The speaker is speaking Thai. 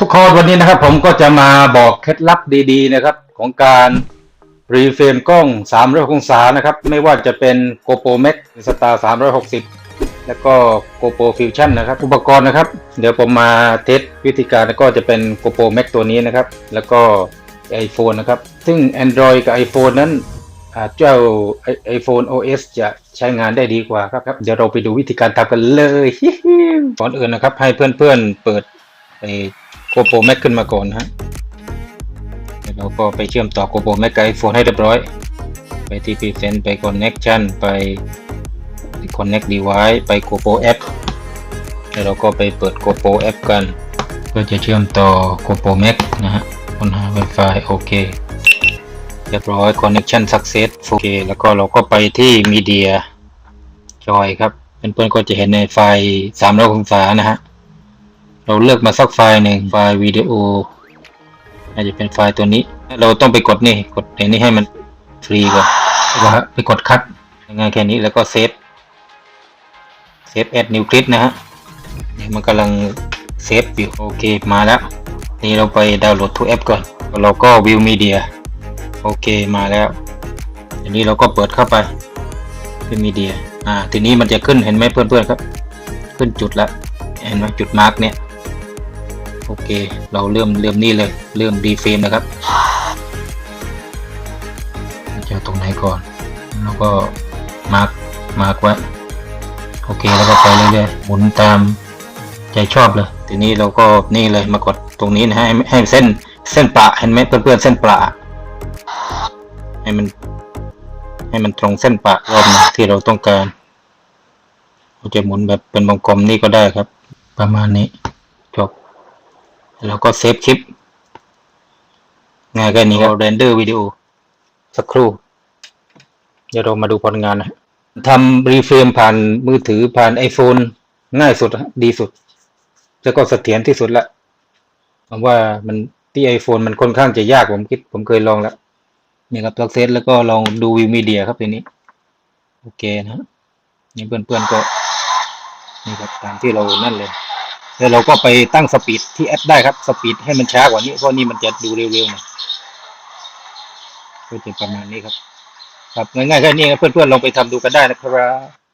ทุกคนวันนี้นะครับผมก็จะมาบอกเคล็ดลับดีๆนะครับของการรีเฟรมกล้อง 360องศานะครับ ไม่ว่าจะเป็น GoPro Max Star 360 แล้วก็ GoPro Fusion นะครับ อุปกรณ์นะครับ เดี๋ยวผมมาเทสวิธีการแล้วก็จะเป็น GoPro Max ตัวนี้นะครับ แล้วก็ iPhone นะครับ ซึ่ง Android กับ iPhone นั้นเจ้า iPhone OS จะใช้งานได้ดีกว่าครับครับ เดี๋ยวเราไปดูวิธีการทำกันเลยก่อนอื่นนะครับ ให้เพื่อนๆเปิด ไอ้ GoPro Max ขึ้นมาก่อนนะฮะแล้วเราก็ไปเชื่อมต่อ GoPro Max กับ iPhone ให้เรียบร้อย ไปที่ Present ไป Connection ไป Connect Device ไป GoPro App แล้วเราก็ไปเปิด GoPro App กัน เพื่อจะเชื่อมต่อ GoPro Max นะฮะค้นหา Wi-Fi โอเคเรียบร้อย connection success โอเค แล้วก็เราก็ไปที่ media joy ครับ เพื่อนๆก็จะเห็นในไฟล์300องศานะฮะ เราเลือกมาสักไฟล์หนึ่งไฟล์วิดีโออาจจะเป็นไฟล์ตัวนี้ เราต้องไปกดนี่กดในนี้ให้มันฟรีก่อนแล้วก็ไปกดคัดง่ายๆแค่นี้แล้วก็เซฟเซฟ add new clip นะฮะเดี๋ยวมันกำลังเซฟอยู่โอเคมาแล้ว นี่เราไปดาวน์โหลด to app ก่อนแล้วเราก็ view media โอเคมาแล้วทีนี้เราก็เปิดเข้าไปเป็นมีเดียอ่าทีนี้มันจะขึ้นเห็นไหมเพื่อนๆครับ ขึ้นจุดละเห็นไหมจุดมาร์กเนี่ย โอเค เราเริ่มเริ่มนี่เลย เริ่มดีเฟรมนะครับจะตรงไหนก่อน แล้วก็มาร์กมาร์กไว้โอเคแล้วก็ไปเรื่อยๆหมุนตามใจชอบเลย ทีนี้เราก็นี่เลยมากดตรงนี้นะให้ให้เส้นเส้นประเห็นไหมเพื่อนๆเส้นประให้มัน ให้มันตรงเส้นปะรอบนึงที่เราต้องการเราจะหมุนแบบเป็นวงกลมนี่ก็ได้ครับ ประมาณนี้จบ แล้วก็เซฟคลิปง่ายแค่นี้ครับเรนเดอร์วิดีโอ สักครู่ เดี๋ยวเรามาดูผลงานนะทำรีเฟรมผ่านมือถือผ่าน iPhone ง่ายสุดดีสุด แล้วก็เสถียรที่สุดละผมว่ามันที่ iPhone มันค่อนข้างจะยากผมคิด ผมเคยลองแล้วนี่ครับ success แล้วก็ลองดูวิวมีเดียครับทีนี้ โอเคนะฮะนี่เพื่อนๆก็นี่ครับตามที่เรานั่นเลย แล้วเราก็ไปตั้งสปีดที่แอปได้ครับ สปีดให้มันช้ากว่านี้ เพราะนี่มันจะดูเร็วๆหน่อยก็จะประมาณนี้ครับ ครับง่ายๆแค่นี้ครับเพื่อนๆลองไปทำดูกันได้นะครับ